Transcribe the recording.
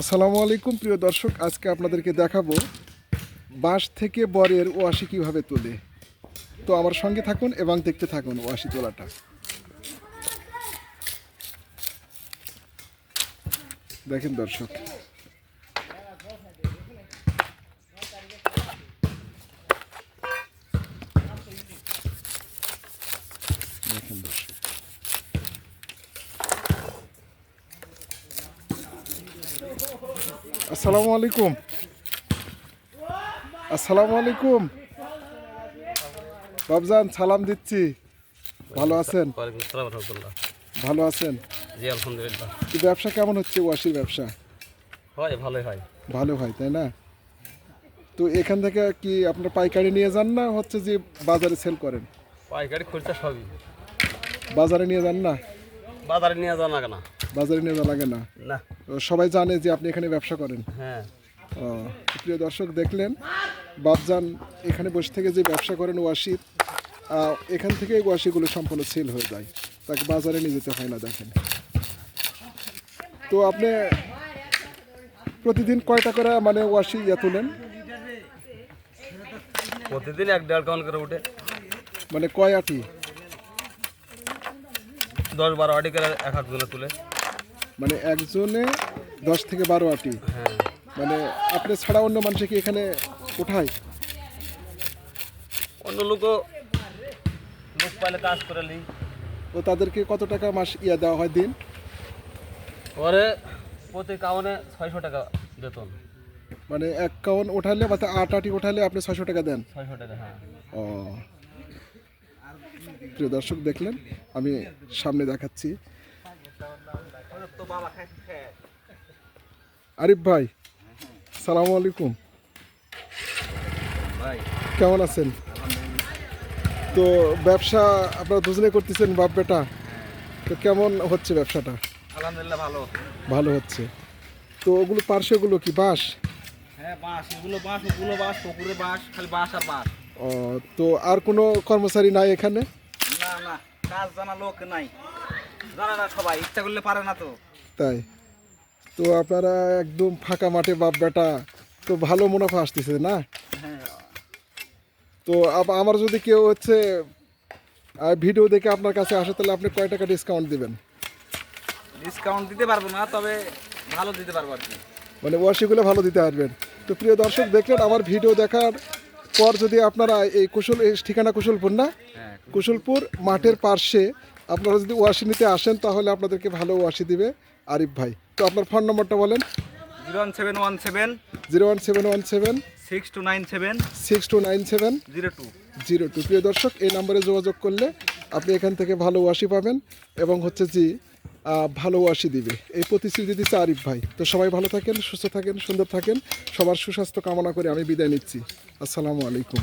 আসসালামু আলাইকুম, প্রিয় দর্শক। আজকে আপনাদেরকে দেখাবো বাঁশ থেকে বরের ওয়াশি কীভাবে তোলে। তো আমার সঙ্গে থাকুন এবং দেখতে থাকুন ওয়াশি তোলাটা। দেখেন দর্শক আসসালামু আলাইকুম। আসসালামু আলাইকুম। বাবজান সালাম দিচ্ছি। ভালো আছেন? ভালো আছেন? জি আলহামদুলিল্লাহ। ব্যবসা কেমন হচ্ছে ওয়াশির ব্যবসা? হয় ভালোই হয়। ভালো হয় তাই না? তো এখান থেকে কি আপনার পাইকারি নিয়ে যান না হচ্ছে যে বাজারে সেল করেন? পাইকারি খুচরা সবই। বাজারে নিয়ে যান না? বাজারে নিয়ে যান না। বাজারে নিয়ে যাওয়া লাগে না। সবাই জানে যে আপনি এখানে ব্যবসা করেন। হ্যাঁ। প্রিয় দর্শক দেখলেন বাবজান এখানে বসে থেকে যে ব্যবসা করেন ওয়াশির এখান থেকে ওয়াশিগুলো সম্পূর্ণ সেল হয়ে যায়। তাকে বাজারে নিয়ে যেতে হয় না দেখেন। তো আপনি প্রতিদিন কয়টা করে মানে ওয়াশি ইয়ে তুলেন? প্রতিদিন এক দেড় কাউন্ট করে উঠে। মানে কয় আটি? দশ বারো আটি করে এক জনে তুলে। মানে একজনে দশ থেকে বারো আটি। মানে আপনি ছাড়া অন্য মানুষে কি এখানে উঠায় অন্য লোক পাইলে কাজ করে নি তো তাদেরকে কত টাকা মাস ইয়া দেওয়া হয় দিন? পরে প্রতি কাউনে ছয়শো টাকা বেতন। মানে এক কাউন ওঠালে বা আট আটি ওঠালে আপনি ছয়শো টাকা দেন? ছয়শো টাকা হ্যাঁ। ও। প্রিয় দর্শক দেখলেন আমি সামনে দেখাচ্ছি। আরিফ ভাই সালাম আলাইকুম। কেমন আছেন? তো ব্যবসা আপনারা দুজনে করতেছেন বাপ বেটা? তো কেমন হচ্ছে ব্যবসাটা? আলহামদুলিল্লাহ ভালো ভালো হচ্ছে। তো ওগুলো পার্শ্বগুলো কি বাঁশ? হ্যাঁ বাঁশ। এগুলো বাঁশ ওগুলো বাঁশ পুকুরে বাঁশ খালি বাঁশ আর বাঁশ। ও, তো আর কোনো কর্মচারী নাই এখানে? না না কাজ জানা লোক নাই। জানা না সবাই ইচ্ছা করলে পারে না তো। তাই। তো আপনারা একদম ফাঁকা মাঠে বাপ বেটা তো ভালো মুনাফা আসতেছে না? হ্যাঁ। তো আমার যদি কেউ হচ্ছে ভিডিও দেখে আপনার কাছে আসে তাহলে আপনি কয় টাকা ডিসকাউন্ট দিবেন? ডিসকাউন্ট দিতে পারব না তবে ভালো দিতে পারব আর কি। মানে ওয়াশিগুলো ভালো দিতে পারবেন। তো প্রিয় দর্শক দেখলেন আমার ভিডিও দেখার পর যদি আপনারা এই কুশল এই ঠিকানা কুশলপুর না? হ্যাঁ কুশলপুর মাঠের পার্শ্বে আপনারা যদি ওয়াশি নিতে আসেন তাহলে আপনাদেরকে ভালো ওয়াশি দিবে আরিফ ভাই। তো আপনার ফোন নম্বরটা বলেন। Zero one seven one seven zero one seven one seven six two nine seven six two nine seven zero two. Zero two. প্রিয় দর্শক এই নম্বরে যোগাযোগ করলে আপনি এখান থেকে ভালো ওয়াশি পাবেন এবং হচ্ছে যে ভালো ওয়াশি দিবে। এই প্রতিশ্রুতি দিচ্ছে আরিফ ভাই। তো সবাই ভালো থাকেন সুস্থ থাকেন সুন্দর থাকেন। সবার সুস্বাস্থ্য কামনা করে আমি বিদায় নিচ্ছি। আসসালামু আলাইকুম।